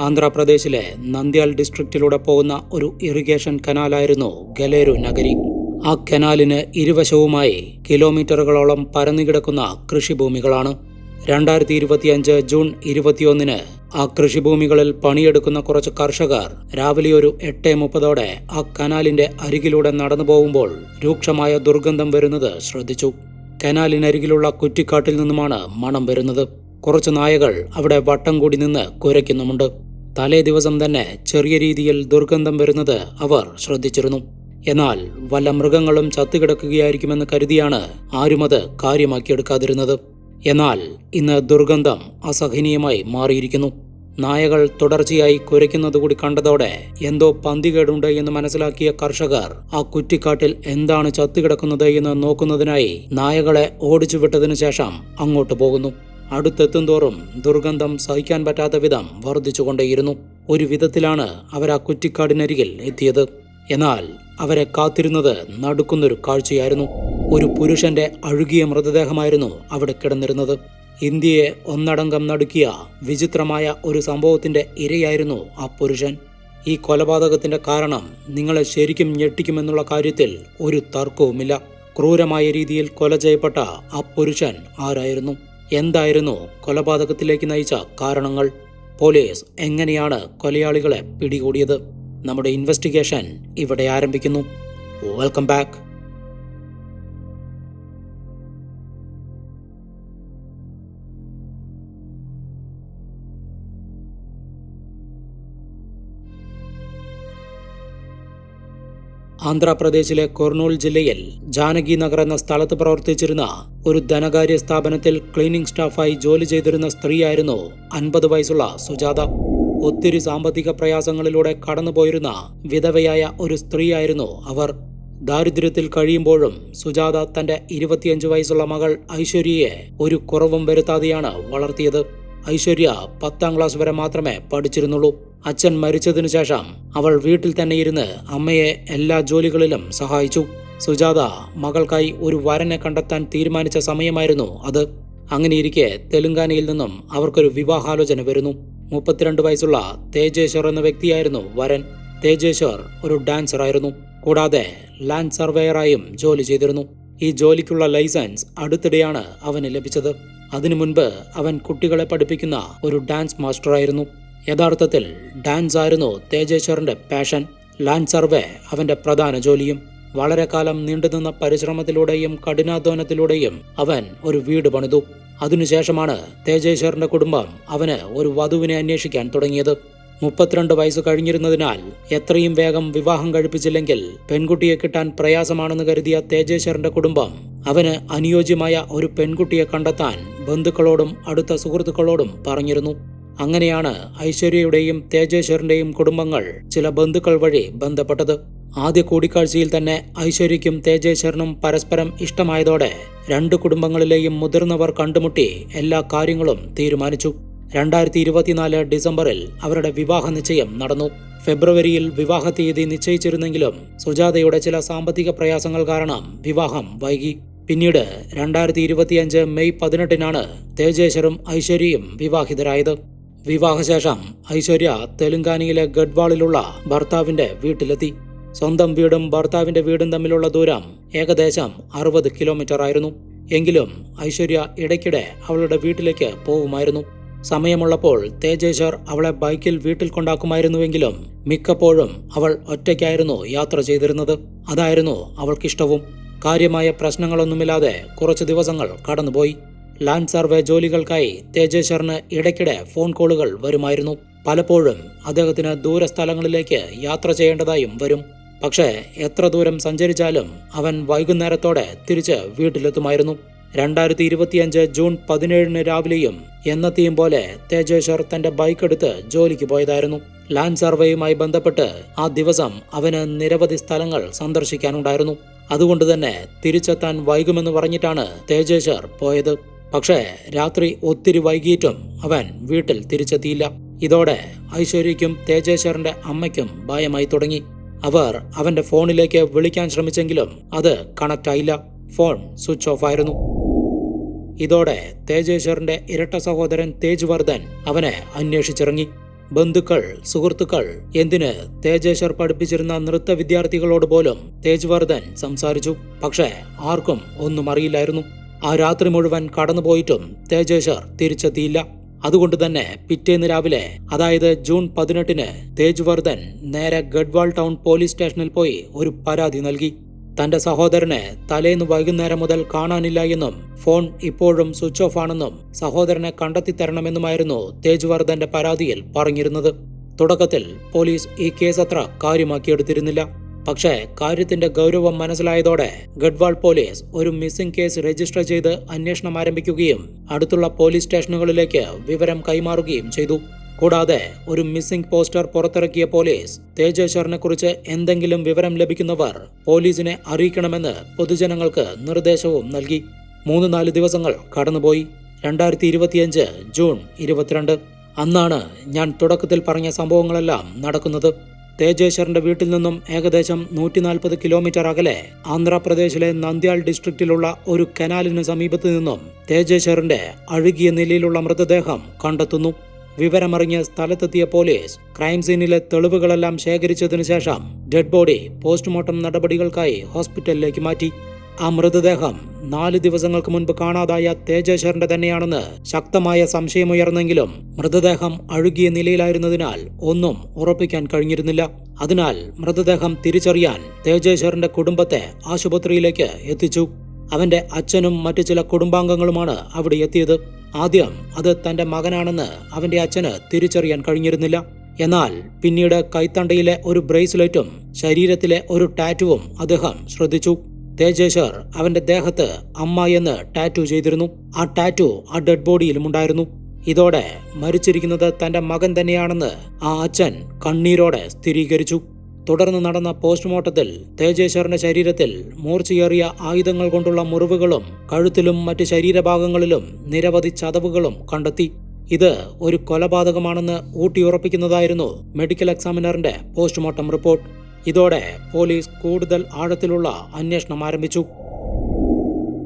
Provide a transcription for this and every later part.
ആന്ധ്രാപ്രദേശിലെ നന്ദ്യാൽ ഡിസ്ട്രിക്റ്റിലൂടെ പോകുന്ന ഒരു ഇറിഗേഷൻ കനാലായിരുന്നു ഗലേരു നഗരി. ആ കനാലിന് ഇരുവശവുമായി കിലോമീറ്ററുകളോളം പരന്നുകിടക്കുന്ന കൃഷിഭൂമികളാണ്. രണ്ടായിരത്തി ഇരുപത്തിയഞ്ച് ജൂൺ ഇരുപത്തിയൊന്നിന് ആ കൃഷിഭൂമികളിൽ പണിയെടുക്കുന്ന കുറച്ച് കർഷകർ രാവിലെ ഒരു എട്ട് മുപ്പതോടെ ആ കനാലിന്റെ അരികിലൂടെ നടന്നു പോകുമ്പോൾ രൂക്ഷമായ ദുർഗന്ധം വരുന്നത് ശ്രദ്ധിച്ചു. കനാലിനരികിലുള്ള കുറ്റിക്കാട്ടിൽ നിന്നുമാണ് മണം വരുന്നത്. കുറച്ച് നായകൾ അവിടെ വട്ടം കൂടി നിന്ന് കുരയ്ക്കുന്നുമുണ്ട്. തലേ ദിവസം തന്നെ ചെറിയ രീതിയിൽ ദുർഗന്ധം വരുന്നത് അവർ ശ്രദ്ധിച്ചിരുന്നു. എന്നാൽ വല്ല മൃഗങ്ങളും ചത്തുകിടക്കുകയായിരിക്കുമെന്ന് കരുതിയാണ് ആരും അത് കാര്യമാക്കിയെടുക്കാതിരുന്നത്. എന്നാൽ ഇന്ന് ദുർഗന്ധം അസഹനീയമായി മാറിയിരിക്കുന്നു. നായകൾ തുടർച്ചയായി കുരയ്ക്കുന്നത് കൂടി കണ്ടതോടെ എന്തോ പന്തികേടുണ്ട് എന്ന് മനസ്സിലാക്കിയ കർഷകർ ആ കുറ്റിക്കാട്ടിൽ എന്താണ് ചത്തുകിടക്കുന്നത് എന്ന് നോക്കുന്നതിനായി നായകളെ ഓടിച്ചു വിട്ടതിനു ശേഷം അങ്ങോട്ട് പോകുന്നു. അടുത്തെത്തും തോറും ദുർഗന്ധം സഹിക്കാൻ പറ്റാത്ത വിധം വർദ്ധിച്ചുകൊണ്ടേയിരുന്നു. ഒരു വിധത്തിലാണ് അവർ ആ കുറ്റിക്കാടിനരികിൽ എത്തിയത്. എന്നാൽ അവരെ കാത്തിരുന്നത് നടുക്കുന്നൊരു കാഴ്ചയായിരുന്നു. ഒരു പുരുഷന്റെ അഴുകിയ മൃതദേഹമായിരുന്നു അവിടെ കിടന്നിരുന്നത്. ഇന്ത്യയെ ഒന്നടങ്കം നടുക്കിയ വിചിത്രമായ ഒരു സംഭവത്തിന്റെ ഇരയായിരുന്നു ആ പുരുഷൻ. ഈ കൊലപാതകത്തിന്റെ കാരണം നിങ്ങളെ ശരിക്കും ഞെട്ടിക്കുമെന്നുള്ള കാര്യത്തിൽ ഒരു തർക്കവുമില്ല. ക്രൂരമായ രീതിയിൽ കൊല ചെയ്യപ്പെട്ട ആ പുരുഷൻ ആരായിരുന്നു? എന്തായിരുന്നു കൊലപാതകത്തിലേക്ക് നയിച്ച കാരണങ്ങൾ? പോലീസ് എങ്ങനെയാണ് കൊലയാളികളെ പിടികൂടിയത്? നമ്മുടെ ഇൻവെസ്റ്റിഗേഷൻ ഇവിടെ ആരംഭിക്കുന്നു. വെൽക്കം ബാക്ക് ആന്ധ്രാപ്രദേശിലെ കൊർണൂൾ ജില്ലയിൽ ജാനകി നഗർ എന്ന സ്ഥലത്ത് പ്രവർത്തിച്ചിരുന്ന ഒരു ധനകാര്യ സ്ഥാപനത്തിൽ ക്ലീനിംഗ് സ്റ്റാഫായി ജോലി ചെയ്തിരുന്ന സ്ത്രീയായിരുന്നു അൻപത് വയസ്സുള്ള സുജാത. ഒത്തിരി സാമ്പത്തിക പ്രയാസങ്ങളിലൂടെ കടന്നുപോയിരുന്ന വിധവയായ ഒരു സ്ത്രീയായിരുന്നു അവർ. ദാരിദ്ര്യത്തിൽ കഴിയുമ്പോഴും സുജാത തന്റെ ഇരുപത്തിയഞ്ച് വയസ്സുള്ള മകൾ ഐശ്വര്യയെ ഒരു കുറവും വരുത്താതെയാണ് വളർത്തിയത്. ഐശ്വര്യ പത്താം ക്ലാസ് വരെ മാത്രമേ പഠിച്ചിരുന്നുള്ളൂ. അച്ഛൻ മരിച്ചതിനു ശേഷം അവൾ വീട്ടിൽ തന്നെ ഇരുന്ന് അമ്മയെ എല്ലാ ജോലികളിലും സഹായിച്ചു. സുജാത മകൾക്കായി ഒരു വരനെ കണ്ടെത്താൻ തീരുമാനിച്ച സമയമായിരുന്നു അത്. അങ്ങനെയിരിക്കെ തെലുങ്കാനയിൽ നിന്നും അവർക്കൊരു വിവാഹാലോചന വരുന്നു. മുപ്പത്തിരണ്ട് വയസ്സുള്ള തേജേശ്വർ എന്ന വ്യക്തിയായിരുന്നു വരൻ. തേജേശ്വർ ഒരു ഡാൻസറായിരുന്നു. കൂടാതെ ലാൻഡ് സർവേയറായും ജോലി ചെയ്തിരുന്നു. ഈ ജോലിക്കുള്ള ലൈസൻസ് അടുത്തിടെയാണ് അവന് ലഭിച്ചത്. അതിനു മുൻപ് അവൻ കുട്ടികളെ പഠിപ്പിക്കുന്ന ഒരു ഡാൻസ് മാസ്റ്ററായിരുന്നു. യഥാർത്ഥത്തിൽ ഡാൻസ് ആയിരുന്നു തേജേശ്വറിന്റെ പാഷൻ. ലാൻഡ് സർവേ അവന്റെ പ്രധാന ജോലിയും വളരെ കാലം നീണ്ടുനിന്ന പരിശ്രമത്തിലൂടെയും കഠിനാധ്വാനത്തിലൂടെയും അവൻ ഒരു വീട് പണിതു. അതിനുശേഷമാണ് തേജേശ്വറിന്റെ കുടുംബം അവന് ഒരു വധുവിനെ അന്വേഷിക്കാൻ തുടങ്ങിയത്. മുപ്പത്തിരണ്ട് വയസ്സ് കഴിഞ്ഞിരുന്നതിനാൽ എത്രയും വേഗം വിവാഹം കഴിപ്പിച്ചില്ലെങ്കിൽ പെൺകുട്ടിയെ കിട്ടാൻ പ്രയാസമാണെന്ന് കരുതിയ തേജേശ്വറിന്റെ കുടുംബം അവന് അനുയോജ്യമായ ഒരു പെൺകുട്ടിയെ കണ്ടെത്താൻ ബന്ധുക്കളോടും അടുത്ത സുഹൃത്തുക്കളോടും പറഞ്ഞിരുന്നു. അങ്ങനെയാണ് ഐശ്വര്യയുടെയും തേജേശ്വറിന്റെയും കുടുംബങ്ങൾ ചില ബന്ധുക്കൾ വഴി ബന്ധപ്പെട്ടത്. ആദ്യ കൂടിക്കാഴ്ചയിൽ തന്നെ ഐശ്വര്യയ്ക്കും തേജേശ്വരനും പരസ്പരം ഇഷ്ടമായതോടെ രണ്ട് കുടുംബങ്ങളിലെയും മുതിർന്നവർ കണ്ടുമുട്ടി എല്ലാ കാര്യങ്ങളും തീരുമാനിച്ചു. രണ്ടായിരത്തി ഇരുപത്തിനാല് ഡിസംബറിൽ അവരുടെ വിവാഹ നിശ്ചയം നടന്നു. ഫെബ്രുവരിയിൽ വിവാഹ തീയതി നിശ്ചയിച്ചിരുന്നെങ്കിലും സുജാതയുടെ ചില സാമ്പത്തിക പ്രയാസങ്ങൾ കാരണം വിവാഹം വൈകി. പിന്നീട് രണ്ടായിരത്തി ഇരുപത്തിയഞ്ച് മെയ് പതിനെട്ടിനാണ് തേജേശ്വരും ഐശ്വര്യയും വിവാഹിതരായത്. വിവാഹശേഷം ഐശ്വര്യ തെലുങ്കാനയിലെ ഗഡ്വാളിലുള്ള ഭർത്താവിന്റെ വീട്ടിലെത്തി. സ്വന്തം വീടും ഭർത്താവിന്റെ വീടും തമ്മിലുള്ള ദൂരം ഏകദേശം അറുപത് കിലോമീറ്റർ ആയിരുന്നു എങ്കിലും ഐശ്വര്യ ഇടയ്ക്കിടെ അവളുടെ വീട്ടിലേക്ക് പോകുമായിരുന്നു. സമയമുള്ളപ്പോൾ തേജേശ്വർ അവളെ ബൈക്കിൽ വീട്ടിൽ കൊണ്ടാക്കുമായിരുന്നുവെങ്കിലും മിക്കപ്പോഴും അവൾ ഒറ്റയ്ക്കായിരുന്നു യാത്ര ചെയ്തിരുന്നത്. അതായിരുന്നു അവൾക്കിഷ്ടവും. കാര്യമായ പ്രശ്നങ്ങളൊന്നുമില്ലാതെ കുറച്ച് ദിവസങ്ങൾ കടന്നുപോയി. ലാൻഡ് സർവേ ജോലികൾക്കായി തേജേശ്വറിന് ഇടയ്ക്കിടെ ഫോൺ കോളുകൾ വരുമായിരുന്നു. പലപ്പോഴും അദ്ദേഹത്തിന് ദൂരസ്ഥലങ്ങളിലേക്ക് യാത്ര ചെയ്യേണ്ടതായും വരും. പക്ഷേ എത്ര ദൂരം സഞ്ചരിച്ചാലും അവൻ വൈകുന്നേരത്തോടെ തിരിച്ച് വീട്ടിലെത്തുമായിരുന്നു. രണ്ടായിരത്തി ഇരുപത്തിയഞ്ച് ജൂൺ പതിനേഴിന് രാവിലെയും എന്നത്തെയും പോലെ തേജേശ്വർ തന്റെ ബൈക്ക് എടുത്ത് ജോലിക്ക് പോയതായിരുന്നു. ലാൻഡ് സർവേയുമായി ബന്ധപ്പെട്ട് ആ ദിവസം അവന് നിരവധി സ്ഥലങ്ങൾ സന്ദർശിക്കാനുണ്ടായിരുന്നു. അതുകൊണ്ട് തന്നെ തിരിച്ചെത്താൻ വൈകുമെന്ന് പറഞ്ഞിട്ടാണ് തേജേശ്വർ പോയത്. പക്ഷേ രാത്രി ഒത്തിരി വൈകിയിട്ടും അവൻ വീട്ടിൽ തിരിച്ചെത്തിയില്ല. ഇതോടെ ഐശ്വര്യയ്ക്കും തേജേശ്വറിന്റെ അമ്മയ്ക്കും ഭയമായി തുടങ്ങി. അവർ അവന്റെ ഫോണിലേക്ക് വിളിക്കാൻ ശ്രമിച്ചെങ്കിലും അത് കണക്ട് ആയില്ല. ഫോൺ സ്വിച്ച് ഓഫ് ആയിരുന്നു. ഇതോടെ തേജേശ്വറിന്റെ ഇരട്ട സഹോദരൻ തേജ് വർദ്ധൻ അവനെ അന്വേഷിച്ചിറങ്ങി. ബന്ധുക്കൾ സുഹൃത്തുക്കൾ എന്തിന് തേജേശ്വർ പഠിപ്പിച്ചിരുന്ന നൃത്ത വിദ്യാർത്ഥികളോട് പോലും തേജ് വർദ്ധൻ സംസാരിച്ചു. പക്ഷേ ആർക്കും ഒന്നും അറിയില്ലായിരുന്നു. ആ രാത്രി മുഴുവൻ കടന്നുപോയിട്ടും തേജേശ്വർ തിരിച്ചെത്തിയില്ല. അതുകൊണ്ട് തന്നെ പിറ്റേന്ന് രാവിലെ അതായത് ജൂൺ പതിനെട്ടിന് തേജ് വർദ്ധൻ നേരെ ഗഡ്വാൾ ടൗൺ പോലീസ് സ്റ്റേഷനിൽ പോയി ഒരു പരാതി നൽകി. തന്റെ സഹോദരനെ തലേന്ന് വൈകുന്നേരം മുതൽ കാണാനില്ല എന്നും ഫോൺ ഇപ്പോഴും സ്വിച്ച് ഓഫ് ആണെന്നും സഹോദരനെ കണ്ടെത്തി തരണമെന്നുമായിരുന്നു തേജ്വർദ്ധന്റെ പരാതിയിൽ പറഞ്ഞിരുന്നത്. തുടക്കത്തിൽ പോലീസ് ഈ കേസ് അത്ര കാര്യമാക്കിയെടുത്തിരുന്നില്ല. പക്ഷേ കാര്യത്തിന്റെ ഗൗരവം മനസ്സിലായതോടെ ഗഡ്വാൾ പോലീസ് ഒരു മിസ്സിംഗ് കേസ് രജിസ്റ്റർ ചെയ്ത് അന്വേഷണം ആരംഭിക്കുകയും അടുത്തുള്ള പോലീസ് സ്റ്റേഷനുകളിലേക്ക് വിവരം കൈമാറുകയും ചെയ്തു. കൂടാതെ ഒരു മിസ്സിംഗ് പോസ്റ്റർ പുറത്തിറക്കിയ പോലീസ് തേജേശ്വറിനെ കുറിച്ച് എന്തെങ്കിലും വിവരം ലഭിക്കുന്നവർ പോലീസിനെ അറിയിക്കണമെന്ന് പൊതുജനങ്ങൾക്ക് നിർദ്ദേശവും നൽകി. മൂന്ന് നാല് ദിവസങ്ങൾ കടന്നുപോയി. രണ്ടായിരത്തി ഇരുപത്തിയഞ്ച് ജൂൺ ഇരുപത്തിരണ്ട്. അന്നാണ് ഞാൻ തുടക്കത്തിൽ പറഞ്ഞ സംഭവങ്ങളെല്ലാം നടക്കുന്നത്. തേജേശ്വറിന്റെ വീട്ടിൽ നിന്നും ഏകദേശം നൂറ്റി നാൽപ്പത് കിലോമീറ്റർ അകലെ ആന്ധ്രാപ്രദേശിലെ നന്ദ്യാൽ ഡിസ്ട്രിക്റ്റിലുള്ള ഒരു കനാലിന് സമീപത്തു നിന്നും തേജേശ്വറിന്റെ അഴുകിയ നിലയിലുള്ള മൃതദേഹം കണ്ടെത്തുന്നു. വിവരമറിഞ്ഞ് സ്ഥലത്തെത്തിയ പോലീസ് ക്രൈംസീനിലെ തെളിവുകളെല്ലാം ശേഖരിച്ചതിനു ശേഷം ഡെഡ് ബോഡി പോസ്റ്റ്മോർട്ടം നടപടികൾക്കായി ഹോസ്പിറ്റലിലേക്ക് മാറ്റി. ആ മൃതദേഹം നാല് ദിവസങ്ങൾക്ക് മുൻപ് കാണാതായ തേജേശ്വറിന്റെ തന്നെയാണെന്ന് ശക്തമായ സംശയമുയർന്നെങ്കിലും മൃതദേഹം അഴുകിയ നിലയിലായിരുന്നതിനാൽ ഒന്നും ഉറപ്പിക്കാൻ കഴിഞ്ഞിരുന്നില്ല. അതിനാൽ മൃതദേഹം തിരിച്ചറിയാൻ തേജേശ്വറിന്റെ കുടുംബത്തെ ആശുപത്രിയിലേക്ക് എത്തിച്ചു. അവന്റെ അച്ഛനും മറ്റു ചില കുടുംബാംഗങ്ങളുമാണ് അവിടെ എത്തിയത്. ആദ്യം അത് തന്റെ മകനാണെന്ന് അവന്റെ അച്ഛന് തിരിച്ചറിയാൻ കഴിഞ്ഞിരുന്നില്ല. എന്നാൽ പിന്നീട് കൈത്തണ്ടയിലെ ഒരു ബ്രേസ്ലെറ്റും ശരീരത്തിലെ ഒരു ടാറ്റുവും അദ്ദേഹം ശ്രദ്ധിച്ചു. തേജേശ്വർ അവന്റെ ദേഹത്ത് അമ്മ എന്ന് ടാറ്റു ചെയ്തിരുന്നു. ആ ടാറ്റു ആ ഡെഡ് ബോഡിയിലും ഉണ്ടായിരുന്നു. ഇതോടെ മരിച്ചിരിക്കുന്നത് തന്റെ മകൻ തന്നെയാണെന്ന് ആ അച്ഛൻ കണ്ണീരോടെ സ്ഥിരീകരിച്ചു. തുടർന്ന് നടന്ന പോസ്റ്റ്മോർട്ടത്തിൽ തേജേശ്വറിന്റെ ശരീരത്തിൽ മൂർച്ചയേറിയ ആയുധങ്ങൾ കൊണ്ടുള്ള മുറിവുകളും കഴുത്തിലും മറ്റ് ശരീരഭാഗങ്ങളിലും നിരവധി ചതവുകളും കണ്ടെത്തി. ഇത് ഒരു കൊലപാതകമാണെന്ന് ഊട്ടിയുറപ്പിക്കുന്നതായിരുന്നു മെഡിക്കൽ എക്സാമിനറിന്റെ പോസ്റ്റ്മോർട്ടം റിപ്പോർട്ട്. ഇതോടെ പോലീസ് കൂടുതൽ ആഴത്തിലുള്ള അന്വേഷണം ആരംഭിച്ചു.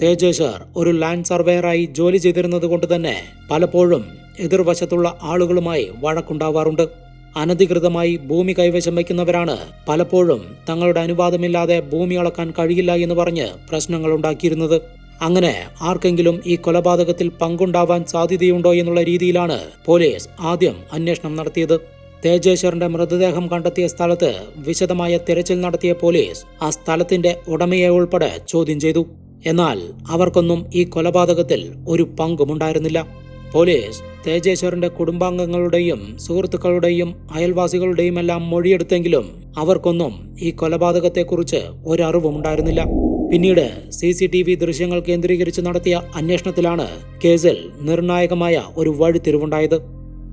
തേജേശ്വർ ഒരു ലാൻഡ് സർവേയറായി ജോലി ചെയ്തിരുന്നത് കൊണ്ട് തന്നെ പലപ്പോഴും എതിർവശത്തുള്ള ആളുകളുമായി വഴക്കുണ്ടാവാറുണ്ട്. അനധികൃതമായി ഭൂമി കൈവശം വയ്ക്കുന്നവരാണ് പലപ്പോഴും തങ്ങളുടെ അനുവാദമില്ലാതെ ഭൂമി അളക്കാൻ കഴിയില്ല എന്ന് പറഞ്ഞ് പ്രശ്നങ്ങൾ ഉണ്ടാക്കിയിരുന്നത്. അങ്ങനെ ആർക്കെങ്കിലും ഈ കൊലപാതകത്തിൽ പങ്കുണ്ടാവാൻ സാധ്യതയുണ്ടോ എന്നുള്ള രീതിയിലാണ് പോലീസ് ആദ്യം അന്വേഷണം നടത്തിയത്. തേജേശ്വറിന്റെ മൃതദേഹം കണ്ടെത്തിയ സ്ഥലത്ത് വിശദമായ തിരച്ചിൽ നടത്തിയ പോലീസ് ആ സ്ഥലത്തിന്റെ ഉടമയെ ഉൾപ്പെടെ ചോദ്യം ചെയ്തു. എന്നാൽ അവർക്കൊന്നും ഈ കൊലപാതകത്തിൽ ഒരു പങ്കുമുണ്ടായിരുന്നില്ല. പോലീസ് തേജേശ്വറിന്റെ കുടുംബാംഗങ്ങളുടെയും സുഹൃത്തുക്കളുടെയും അയൽവാസികളുടെയും എല്ലാം മൊഴിയെടുത്തെങ്കിലും അവർക്കൊന്നും ഈ കൊലപാതകത്തെക്കുറിച്ച് ഒരറിവും ഉണ്ടായിരുന്നില്ല പിന്നീട് സി സി ടി വി ദൃശ്യങ്ങൾ കേന്ദ്രീകരിച്ച് നടത്തിയ അന്വേഷണത്തിലാണ് കേസിൽ നിർണായകമായ ഒരു വഴിത്തിരിവുണ്ടായത്.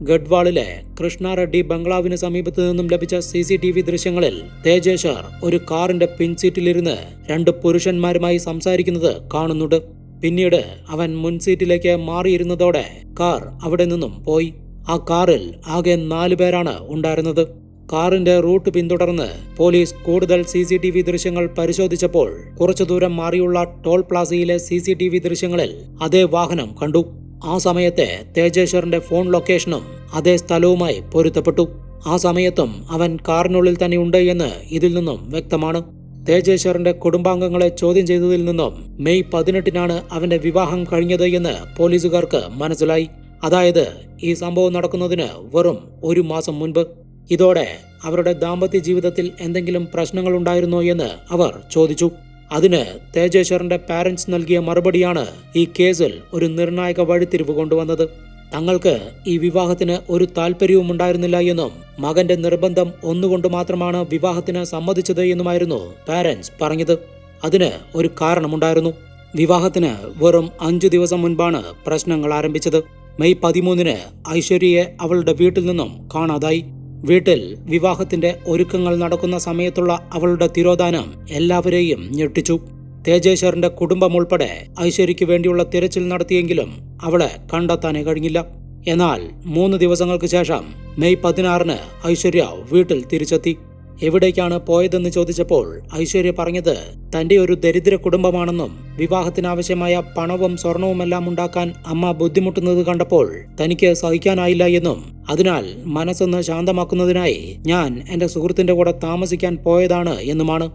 ഗഡ്വാളിലെ കൃഷ്ണ റെഡ്ഡി ബംഗ്ലാവിന് സമീപത്ത് നിന്നും ലഭിച്ച സി സി ടി വി ദൃശ്യങ്ങളിൽ തേജേശ്വർ ഒരു കാറിന്റെ പിൻസീറ്റിലിരുന്ന് രണ്ട് പുരുഷന്മാരുമായി സംസാരിക്കുന്നത് കാണുന്നുണ്ട്. പിന്നീട് അവൻ മുൻസീറ്റിലേക്ക് മാറിയിരുന്നതോടെ കാർ അവിടെ നിന്നും പോയി. ആ കാറിൽ ആകെ നാലു പേരാണ് ഉണ്ടായിരുന്നത്. കാറിന്റെ റൂട്ട് പിന്തുടർന്ന് പോലീസ് കൂടുതൽ സി സി ടി വി ദൃശ്യങ്ങൾ പരിശോധിച്ചപ്പോൾ കുറച്ചു ദൂരം മാറിയുള്ള ടോൾ പ്ലാസയിലെ സി സി ടി വി ദൃശ്യങ്ങളിൽ അതേ വാഹനം കണ്ടു. ആ സമയത്തെ തേജേശ്വറിന്റെ ഫോൺ ലൊക്കേഷനും അതേ സ്ഥലവുമായി പൊരുത്തപ്പെട്ടു. ആ സമയത്തും അവൻ കാറിനുള്ളിൽ തന്നെ ഉണ്ട് എന്ന് ഇതിൽ നിന്നും വ്യക്തമാണ്. തേജേശ്വറിന്റെ കുടുംബാംഗങ്ങളെ ചോദ്യം ചെയ്തതിൽ നിന്നും മെയ് പതിനെട്ടിനാണ് അവന്റെ വിവാഹം കഴിഞ്ഞത് എന്ന് പോലീസുകാർക്ക് മനസ്സിലായി. അതായത് ഈ സംഭവം നടക്കുന്നതിന് വെറും ഒരു മാസം മുൻപ്. ഇതോടെ അവരുടെ ദാമ്പത്യ ജീവിതത്തിൽ എന്തെങ്കിലും പ്രശ്നങ്ങൾ ഉണ്ടായിരുന്നോ എന്ന് അവർ ചോദിച്ചു. അതിന് തേജേശ്വറിന്റെ പാരന്റ്സ് നൽകിയ മറുപടിയാണ് ഈ കേസിൽ ഒരു നിർണായക വഴിത്തിരിവ് കൊണ്ടുവന്നത്. തങ്ങൾക്ക് ഈ വിവാഹത്തിന് ഒരു താല്പര്യവും ഉണ്ടായിരുന്നില്ല എന്നും മകന്റെ നിർബന്ധം ഒന്നുകൊണ്ട് മാത്രമാണ് വിവാഹത്തിന് സമ്മതിച്ചത് എന്നുമായിരുന്നു പാരന്റ്സ് പറഞ്ഞത്. അതിന് ഒരു കാരണമുണ്ടായിരുന്നു. വിവാഹത്തിന് വെറും അഞ്ചു ദിവസം മുൻപാണ് പ്രശ്നങ്ങൾ ആരംഭിച്ചത്. മെയ് പതിമൂന്നിന് ഐശ്വര്യയെ അവളുടെ വീട്ടിൽ നിന്നും കാണാതായി. വീട്ടിൽ വിവാഹത്തിന്റെ ഒരുക്കങ്ങൾ നടക്കുന്ന സമയത്തുള്ള അവളുടെ തിരോധാനം എല്ലാവരെയും ഞെട്ടിച്ചു. തേജേശ്വറിന്റെ കുടുംബം ഉൾപ്പെടെ ഐശ്വര്യയ്ക്ക് വേണ്ടിയുള്ള തിരച്ചിൽ നടത്തിയെങ്കിലും അവളെ കണ്ടെത്താനേ കഴിഞ്ഞില്ല. എന്നാൽ മൂന്ന് ദിവസങ്ങൾക്ക് ശേഷം മെയ് പതിനാറിന് ഐശ്വര്യ വീട്ടിൽ തിരിച്ചെത്തി. എവിടേക്കാണ് പോയതെന്ന് ചോദിച്ചപ്പോൾ ഐശ്വര്യ പറഞ്ഞത് തന്റെ ഒരു ദരിദ്ര കുടുംബമാണെന്നും വിവാഹത്തിനാവശ്യമായ പണവും സ്വർണവുമെല്ലാം ഉണ്ടാക്കാൻ അമ്മ ബുദ്ധിമുട്ടുന്നത് കണ്ടപ്പോൾ തനിക്ക് സഹിക്കാനായില്ല എന്നും അതിനാൽ മനസ്സൊന്ന് ശാന്തമാക്കുന്നതിനായി ഞാൻ എന്റെ സുഹൃത്തിന്റെ കൂടെ താമസിക്കാൻ പോയതാണ് എന്നുമാണ്.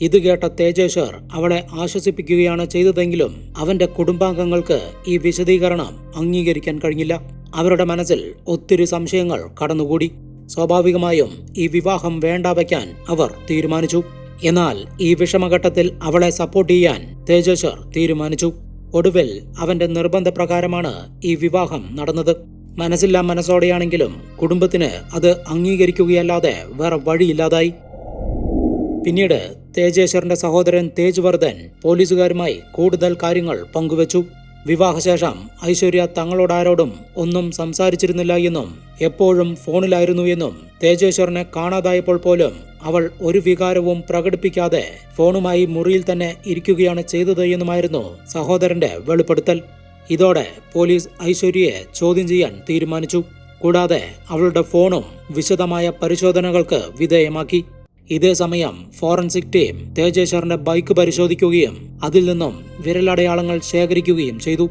ഇത് കേട്ട തേജേശ്വർ അവളെ ആശ്വസിപ്പിക്കുകയാണ് ചെയ്തതെങ്കിലും അവന്റെ കുടുംബാംഗങ്ങൾക്ക് ഈ വിശദീകരണം അംഗീകരിക്കാൻ കഴിഞ്ഞില്ല. അവരുടെ മനസ്സിൽ ഒത്തിരി സംശയങ്ങൾ കടന്നുകൂടി. സ്വാഭാവികമായും ഈ വിവാഹം വേണ്ട വയ്ക്കാൻ അവർ തീരുമാനിച്ചു. എന്നാൽ ഈ വിഷമഘട്ടത്തിൽ അവളെ സപ്പോർട്ട് ചെയ്യാൻ തേജേശ്വർ തീരുമാനിച്ചു. ഒടുവിൽ അവന്റെ നിർബന്ധപ്രകാരമാണ് ഈ വിവാഹം നടന്നത്. മനസ്സില്ലാ മനസ്സോടെയാണെങ്കിലും കുടുംബത്തിന് അത് അംഗീകരിക്കുകയല്ലാതെ വേറെ വഴിയില്ലാതായി. പിന്നീട് തേജേശ്വറിന്റെ സഹോദരൻ തേജ് വർദ്ധൻ പോലീസുകാരുമായി കൂടുതൽ കാര്യങ്ങൾ പങ്കുവച്ചു. വിവാഹശേഷം ഐശ്വര്യ തങ്ങളോടാരോടും ഒന്നും സംസാരിച്ചിരുന്നില്ല എന്നും എപ്പോഴും ഫോണിലായിരുന്നു എന്നും തേജേശ്വറിനെ കാണാതായപ്പോൾ പോലും അവൾ ഒരു വികാരവും പ്രകടിപ്പിക്കാതെ ഫോണുമായി മുറിയിൽ തന്നെ ഇരിക്കുകയാണ് ചെയ്തത് എന്നുമായിരുന്നു സഹോദരന്റെ വെളിപ്പെടുത്തൽ. ഇതോടെ പോലീസ് ഐശ്വര്യയെ ചോദ്യം ചെയ്യാൻ തീരുമാനിച്ചു. കൂടാതെ അവളുടെ ഫോണും വിശദമായ പരിശോധനകൾക്ക് വിധേയമാക്കി. ഇതേ സമയം ഫോറൻസിക് ടീം തേജേശ്വറിന്റെ ബൈക്ക് പരിശോധിക്കുകയും അതിൽ നിന്നും വിരലടയാളങ്ങൾ ശേഖരിക്കുകയും ചെയ്തു.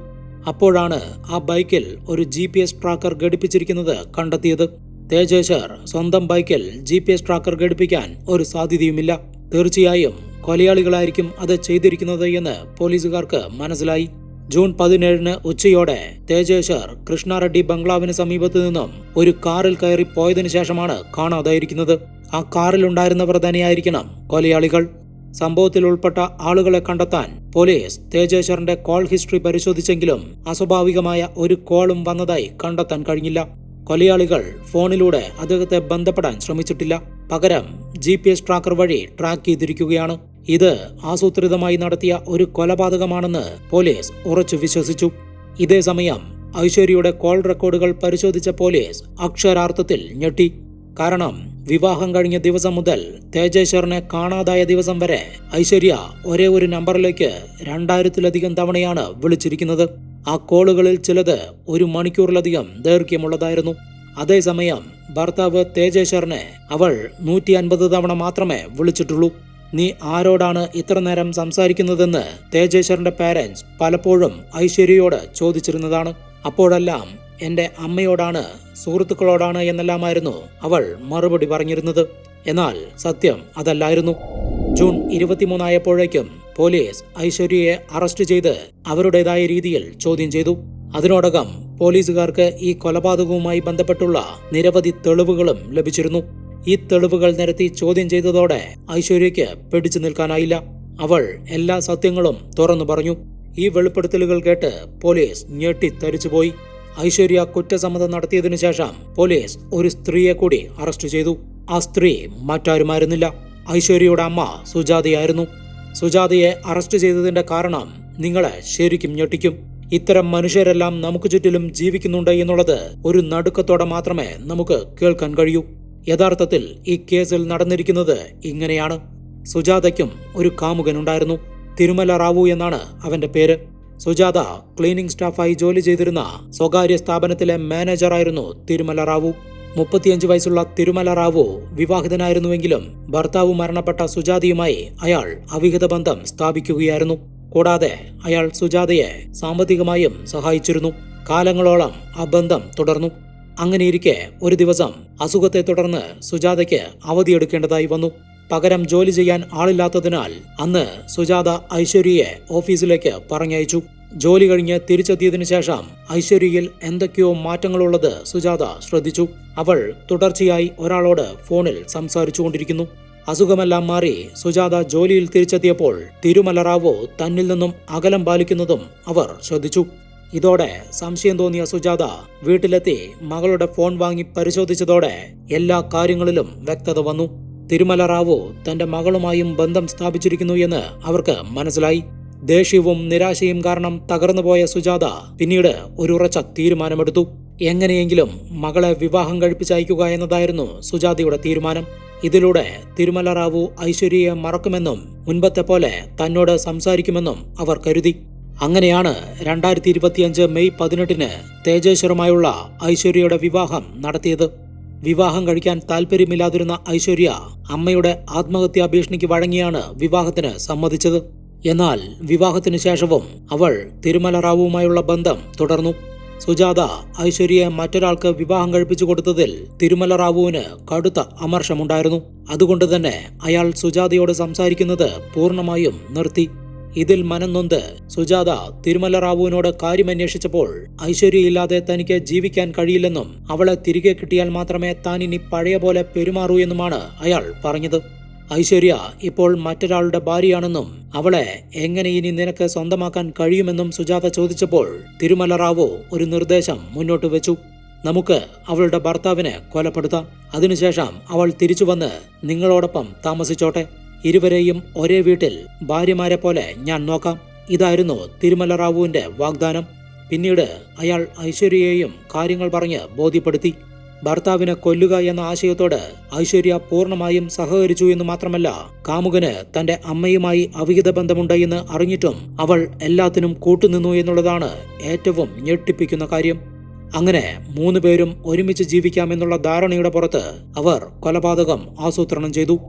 അപ്പോഴാണ് ആ ബൈക്കിൽ ഒരു ജി പി എസ് ട്രാക്കർ ഘടിപ്പിച്ചിരിക്കുന്നത് കണ്ടെത്തിയത്. തേജേശ്വർ സ്വന്തം ബൈക്കിൽ ജി പി എസ് ട്രാക്കർ ഘടിപ്പിക്കാൻ ഒരു സാധ്യതയുമില്ല. തീർച്ചയായും കൊലയാളികളായിരിക്കും അത് ചെയ്തിരിക്കുന്നത് എന്ന് പോലീസുകാർക്ക് മനസ്സിലായി. ജൂൺ പതിനേഴിന് ഉച്ചയോടെ തേജേശ്വർ കൃഷ്ണാറെഡ്ഡി ബംഗ്ലാവിന് സമീപത്തു നിന്നും ഒരു കാറിൽ കയറി പോയതിനു ശേഷമാണ് കാണാതായിരിക്കുന്നത്. ആ കാറിൽ ഉണ്ടായിരുന്നവർ തന്നെയായിരിക്കണം കൊലയാളികൾ. സംഭവത്തിൽ ഉൾപ്പെട്ട ആളുകളെ കണ്ടെത്താൻ പോലീസ് തേജേശ്വറിന്റെ കോൾ ഹിസ്റ്ററി പരിശോധിച്ചെങ്കിലും അസ്വാഭാവികമായ ഒരു കോളും വന്നതായി കണ്ടെത്താൻ കഴിഞ്ഞില്ല. കൊലയാളികൾ ഫോണിലൂടെ അദ്ദേഹത്തെ ബന്ധപ്പെടാൻ ശ്രമിച്ചിട്ടില്ല. പകരം ജി പി എസ് ട്രാക്കർ വഴി ട്രാക്ക് ചെയ്തിരിക്കുകയാണ്. ഇത് ആസൂത്രിതമായി നടത്തിയ ഒരു കൊലപാതകമാണെന്ന് പോലീസ് ഉറച്ചു വിശ്വസിച്ചു. ഇതേസമയം ഐശ്വര്യയുടെ കോൾ റെക്കോർഡുകൾ പരിശോധിച്ച പോലീസ് അക്ഷരാർത്ഥത്തിൽ ഞെട്ടി. കാരണം വിവാഹം കഴിഞ്ഞ ദിവസം മുതൽ തേജേശ്വറിനെ കാണാതായ ദിവസം വരെ ഐശ്വര്യ ഒരേ ഒരു നമ്പറിലേക്ക് രണ്ടായിരത്തിലധികം തവണയാണ് വിളിച്ചിരിക്കുന്നത്. ആ കോളുകളിൽ ചിലത് ഒരു മണിക്കൂറിലധികം ദൈർഘ്യമുള്ളതായിരുന്നു. അതേസമയം ഭർത്താവ് തേജേശ്വറിനെ അവൾ നൂറ്റി അൻപത് തവണ മാത്രമേ വിളിച്ചിട്ടുള്ളൂ. നീ ആരോടാണ് ഇത്ര നേരം സംസാരിക്കുന്നതെന്ന് തേജേശ്വറിന്റെ പാരന്റ്സ് പലപ്പോഴും ഐശ്വര്യയോട് ചോദിച്ചിരുന്നതാണ്. അപ്പോഴെല്ലാം എന്റെ അമ്മയോടാണ് സുഹൃത്തുക്കളോടാണ് എന്നെല്ലാമായിരുന്നു അവൾ മറുപടി പറഞ്ഞിരുന്നത്. എന്നാൽ സത്യം അതല്ലായിരുന്നു. ജൂൺ ഇരുപത്തിമൂന്നായപ്പോഴേക്കും പോലീസ് ഐശ്വര്യയെ അറസ്റ്റ് ചെയ്ത് അവരുടേതായ രീതിയിൽ ചോദ്യം ചെയ്തു. അതിനോടകം പോലീസുകാർക്ക് ഈ കൊലപാതകവുമായി ബന്ധപ്പെട്ടുള്ള നിരവധി തെളിവുകളും ലഭിച്ചിരുന്നു. ഈ തെളിവുകൾ നിരത്തി ചോദ്യം ചെയ്തതോടെ ഐശ്വര്യയ്ക്ക് പിടിച്ചു നിൽക്കാനായില്ല. അവൾ എല്ലാ സത്യങ്ങളും തുറന്നു പറഞ്ഞു. ഈ വെളിപ്പെടുത്തലുകൾ കേട്ട് പോലീസ് ഞെട്ടിത്തരിച്ചുപോയി ഐശ്വര്യ കുറ്റസമ്മതം നടത്തിയതിനു ശേഷം പോലീസ് ഒരു സ്ത്രീയെ കൂടി അറസ്റ്റ് ചെയ്തു. ആ സ്ത്രീ മറ്റാരുമായിരുന്നില്ല. ഐശ്വര്യയുടെ അമ്മ സുജാതയായിരുന്നു. സുജാതയെ അറസ്റ്റ് ചെയ്തതിന്റെ കാരണം നിങ്ങളെ ശരിക്കും ഞെട്ടിക്കും. ഇത്തരം മനുഷ്യരെല്ലാം നമുക്ക് ചുറ്റിലും ജീവിക്കുന്നുണ്ട് എന്നുള്ളത് ഒരു നടുക്കത്തോടെ മാത്രമേ നമുക്ക് കേൾക്കാൻ കഴിയൂ. യഥാർത്ഥത്തിൽ ഈ കേസിൽ നടന്നിരിക്കുന്നത് ഇങ്ങനെയാണ്. സുജാതയ്ക്കും ഒരു കാമുകനുണ്ടായിരുന്നു. തിരുമല റാവു എന്നാണ് അവന്റെ പേര്. സുജാത ക്ലീനിംഗ് സ്റ്റാഫായി ജോലി ചെയ്തിരുന്ന സ്വകാര്യ സ്ഥാപനത്തിലെ മാനേജറായിരുന്നു തിരുമല റാവു. മുപ്പത്തിയഞ്ച് വയസ്സുള്ള തിരുമല റാവു വിവാഹിതനായിരുന്നുവെങ്കിലും ഭർത്താവ് മരണപ്പെട്ട സുജാതയുമായി അയാൾ അവിഹിത ബന്ധം സ്ഥാപിക്കുകയായിരുന്നു. കൂടാതെ അയാൾ സുജാതയെ സാമ്പത്തികമായും സഹായിച്ചിരുന്നു. കാലങ്ങളോളം ആ ബന്ധം തുടർന്നു. അങ്ങനെയിരിക്കെ ഒരു ദിവസം അസുഖത്തെ തുടർന്ന് സുജാതയ്ക്ക് അവധിയെടുക്കേണ്ടതായി വന്നു. പകരം ജോലി ചെയ്യാൻ ആളില്ലാത്തതിനാൽ അന്ന് സുജാത ഐശ്വര്യയെ ഓഫീസിലേക്ക് പറഞ്ഞയച്ചു. ജോലി കഴിഞ്ഞ് തിരിച്ചെത്തിയതിനു ശേഷം ഐശ്വര്യയിൽ എന്തൊക്കെയോ മാറ്റങ്ങളുള്ളത് സുജാത ശ്രദ്ധിച്ചു. അവൾ തുടർച്ചയായി ഒരാളോട് ഫോണിൽ സംസാരിച്ചുകൊണ്ടിരിക്കുന്നു. അസുഖമെല്ലാം മാറി സുജാത ജോലിയിൽ തിരിച്ചെത്തിയപ്പോൾ തിരുമലറാവു തന്നിൽ നിന്നും അകലം പാലിക്കുന്നതും അവർ ശ്രദ്ധിച്ചു. ഇതോടെ സംശയം തോന്നിയ സുജാത വീട്ടിലെത്തി മകളുടെ ഫോൺ വാങ്ങി പരിശോധിച്ചതോടെ എല്ലാ കാര്യങ്ങളിലും വ്യക്തത വന്നു. തിരുമല റാവു തന്റെ മകളുമായും ബന്ധം സ്ഥാപിച്ചിരിക്കുന്നു എന്ന് അവർക്ക് മനസ്സിലായി. ദേഷ്യവും നിരാശയും കാരണം തകർന്നുപോയ സുജാത പിന്നീട് ഒരു ഉറച്ച തീരുമാനമെടുത്തു. എങ്ങനെയെങ്കിലും മകളെ വിവാഹം കഴിപ്പിച്ചയക്കുക എന്നതായിരുന്നു സുജാതയുടെ തീരുമാനം. ഇതിലൂടെ തിരുമല റാവു ഐശ്വര്യയെ മറക്കുമെന്നും മുൻപത്തെ പോലെ തന്നോട് സംസാരിക്കുമെന്നും അവർ കരുതി. അങ്ങനെയാണ് രണ്ടായിരത്തി ഇരുപത്തിയഞ്ച് മെയ് പതിനെട്ടിന് തേജേശ്വറുമായുള്ള ഐശ്വര്യയുടെ വിവാഹം നടത്തിയത്. വിവാഹം കഴിക്കാൻ താല്പര്യമില്ലാതിരുന്ന ഐശ്വര്യ അമ്മയുടെ ആത്മഹത്യാ ഭീഷണിക്ക് വഴങ്ങിയാണ് വിവാഹത്തിന് സമ്മതിച്ചത്. എന്നാൽ വിവാഹത്തിനു ശേഷവും അവൾ തിരുമല റാവുവുമായുള്ള ബന്ധം തുടർന്നു. സുജാത ഐശ്വര്യയെ മറ്റൊരാൾക്ക് വിവാഹം കഴിപ്പിച്ചു കൊടുത്തതിൽ തിരുമല റാവുവിന് കടുത്ത അമർഷമുണ്ടായിരുന്നു. അതുകൊണ്ട് തന്നെ അയാൾ സുജാതയോട് സംസാരിക്കുന്നത് പൂർണമായും നിർത്തി. ഇതിൽ മനംനൊന്ത്. സുജാത തിരുമല റാവുവിനോട് കാര്യമന്വേഷിച്ചപ്പോൾ ഐശ്വര്യയില്ലാതെ തനിക്ക് ജീവിക്കാൻ കഴിയില്ലെന്നും അവളെ തിരികെ കിട്ടിയാൽ മാത്രമേ താൻ ഇനി പഴയ പോലെ പെരുമാറൂ എന്നുമാണ് അയാൾ പറഞ്ഞത്. ഐശ്വര്യ ഇപ്പോൾ മറ്റൊരാളുടെ ഭാര്യയാണെന്നും അവളെ എങ്ങനെ ഇനി നിനക്ക് സ്വന്തമാക്കാൻ കഴിയുമെന്നും സുജാത ചോദിച്ചപ്പോൾ തിരുമല റാവു ഒരു നിർദ്ദേശം മുന്നോട്ട് വെച്ചു. നമുക്ക് അവളുടെ ഭർത്താവിനെ കൊലപ്പെടുത്താം. അതിനുശേഷം അവൾ തിരിച്ചു വന്ന് നിങ്ങളോടൊപ്പം താമസിച്ചോട്ടെ. ഇരുവരെയും ഒരേ വീട്ടിൽ ഭാര്യമാരെ പോലെ ഞാൻ നോക്കാം. ഇതായിരുന്നു തിരുമല റാവുവിന്റെ വാഗ്ദാനം. പിന്നീട് അയാൾ ഐശ്വര്യയെയും കാര്യങ്ങൾ പറഞ്ഞ് ബോധ്യപ്പെടുത്തി. ഭർത്താവിനെ കൊല്ലുക എന്ന ആശയത്തോട് ഐശ്വര്യ പൂർണമായും സഹകരിച്ചു എന്ന് മാത്രമല്ല കാമുകന് തന്റെ അമ്മയുമായി അവിഹിത ബന്ധമുണ്ട് എന്ന് അറിഞ്ഞിട്ടും അവൾ എല്ലാത്തിനും കൂട്ടുനിന്നു എന്നുള്ളതാണ് ഏറ്റവും ഞെട്ടിപ്പിക്കുന്ന കാര്യം. അങ്ങനെ മൂന്ന് പേരും ഒരുമിച്ച് ജീവിക്കാമെന്നുള്ള ധാരണയുടെ പുറത്ത് അവർ കൊലപാതകം ആസൂത്രണം ചെയ്തു.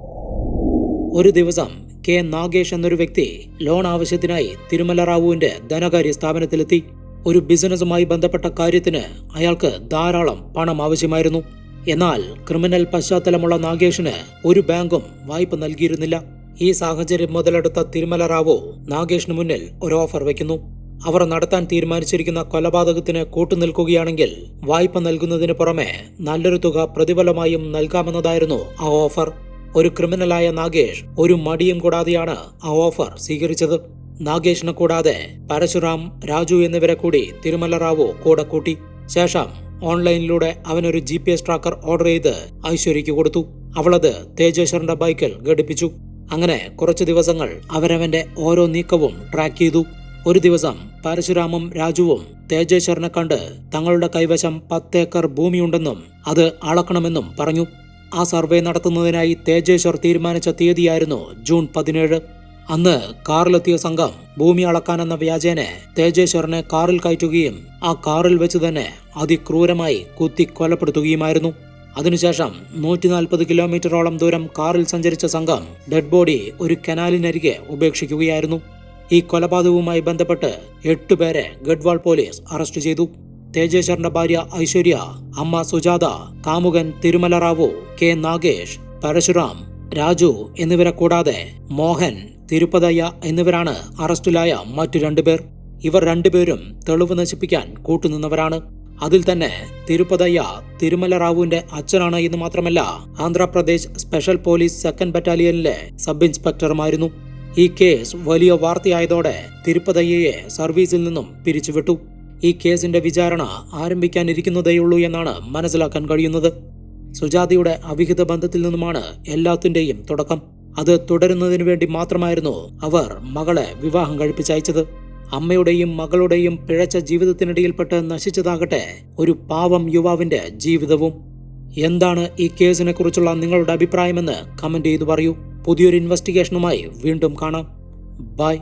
ഒരു ദിവസം കെ. നാഗേഷ് എന്നൊരു വ്യക്തി ലോൺ ആവശ്യത്തിനായി തിരുമല റാവുവിന്റെ ധനകാര്യ സ്ഥാപനത്തിലെത്തി. ഒരു ബിസിനസ്സുമായി ബന്ധപ്പെട്ട കാര്യത്തിന് അയാൾക്ക് ധാരാളം പണം ആവശ്യമായിരുന്നു. എന്നാൽ ക്രിമിനൽ പശ്ചാത്തലമുള്ള നാഗേഷിന് ഒരു ബാങ്കും വായ്പ നൽകിയിരുന്നില്ല. ഈ സാഹചര്യം മുതലെടുത്ത തിരുമല റാവു നാഗേഷിന് മുന്നിൽ ഒരു ഓഫർ വയ്ക്കുന്നു അവർ നടത്താൻ തീരുമാനിച്ചിരിക്കുന്ന കൊലപാതകത്തിന് കൂട്ടുനിൽക്കുകയാണെങ്കിൽ വായ്പ നൽകുന്നതിന് പുറമെ നല്ലൊരു തുക പ്രതിഫലമായും നൽകാമെന്നതായിരുന്നു ആ ഓഫർ. ഒരു ക്രിമിനലായ നാഗേഷ് ഒരു മടിയും കൂടാതെയാണ് ആ ഓഫർ സ്വീകരിച്ചത്. നാഗേഷിനെ കൂടാതെ പരശുറാം രാജു എന്നിവരെ കൂടി തിരുമല റാവു കൂടെ കൂട്ടി. ശേഷം ഓൺലൈനിലൂടെ അവനൊരു G P S tracker order ചെയ്ത് ഐശ്വര്യയ്ക്ക് കൊടുത്തു. അവളത് തേജേശ്വറിന്റെ ബൈക്കിൽ ഘടിപ്പിച്ചു. അങ്ങനെ കുറച്ചു ദിവസങ്ങൾ അവരവന്റെ ഓരോ നീക്കവും ട്രാക്ക് ചെയ്തു. ഒരു ദിവസം പരശുരാമും രാജുവും തേജേശ്വറിനെ കണ്ട് തങ്ങളുടെ കൈവശം പത്തേക്കർ ഭൂമിയുണ്ടെന്നും അത് അളക്കണമെന്നും പറഞ്ഞു. ആ സർവേ നടത്തുന്നതിനായി തേജേശ്വർ തീരുമാനിച്ച തീയതിയായിരുന്നു ജൂൺ പതിനേഴ്. അന്ന് കാറിലെത്തിയ സംഘം ഭൂമി അളക്കാനെന്ന വ്യാജേനെ തേജേശ്വറിനെ കാറിൽ കയറ്റുകയും ആ കാറിൽ വെച്ച് തന്നെ അതിക്രൂരമായി കുത്തി കൊലപ്പെടുത്തുകയുമായിരുന്നു. അതിനുശേഷം നൂറ്റി നാൽപ്പത് കിലോമീറ്ററോളം ദൂരം കാറിൽ സഞ്ചരിച്ച സംഘം ഡെഡ് ബോഡി ഒരു കനാലിനരികെ ഉപേക്ഷിക്കുകയായിരുന്നു. ഈ കൊലപാതകവുമായി ബന്ധപ്പെട്ട് എട്ടുപേരെ ഗഡ്വാൾ പോലീസ് അറസ്റ്റ് ചെയ്തു. തേജേശ്വറിന്റെ ഭാര്യ ഐശ്വര്യ അമ്മ സുജാത കാമുകൻ തിരുമല റാവു കെ നാഗേഷ് പരശുറാം രാജു എന്നിവരെ കൂടാതെ മോഹൻ തിരുപ്പതയ്യ എന്നിവരാണ് അറസ്റ്റിലായ മറ്റു രണ്ടുപേർ. ഇവർ രണ്ടുപേരും തെളിവ് നശിപ്പിക്കാൻ കൂട്ടുനിന്നവരാണ്. അതിൽ തന്നെ തിരുപ്പതയ്യ തിരുമല റാവുവിന്റെ അച്ഛനാണ് എന്ന് മാത്രമല്ല ആന്ധ്രാപ്രദേശ് സ്പെഷ്യൽ പോലീസ് സെക്കൻഡ് ബറ്റാലിയനിലെ സബ് ഇൻസ്പെക്ടറുമായിരുന്നു ഈ കേസ് വലിയ വാർത്തയായതോടെ തിരുപ്പതയ്യയെ സർവീസിൽ നിന്നും പിരിച്ചുവിട്ടു. ഈ കേസിന്റെ വിചാരണ ആരംഭിക്കാനിരിക്കുന്നതേയുള്ളൂ എന്നാണ് മനസ്സിലാക്കാൻ കഴിയുന്നത്. സുജാതയുടെ അവിഹിത ബന്ധത്തിൽ നിന്നുമാണ് എല്ലാത്തിന്റെയും തുടക്കം. അത് തുടരുന്നതിനു വേണ്ടി മാത്രമായിരുന്നു അവർ മകളെ വിവാഹം കഴിപ്പിച്ചയച്ചത്. അമ്മയുടെയും മകളുടെയും പിഴച്ച ജീവിതത്തിനിടയിൽപ്പെട്ട് നശിച്ചതാകട്ടെ ഒരു പാവം യുവാവിന്റെ ജീവിതവും. എന്താണ് ഈ കേസിനെ കുറിച്ചുള്ള നിങ്ങളുടെ അഭിപ്രായമെന്ന് കമന്റ് ചെയ്തു പറയൂ. പുതിയൊരു ഇൻവെസ്റ്റിഗേഷനുമായി വീണ്ടും കാണാം. ബൈ.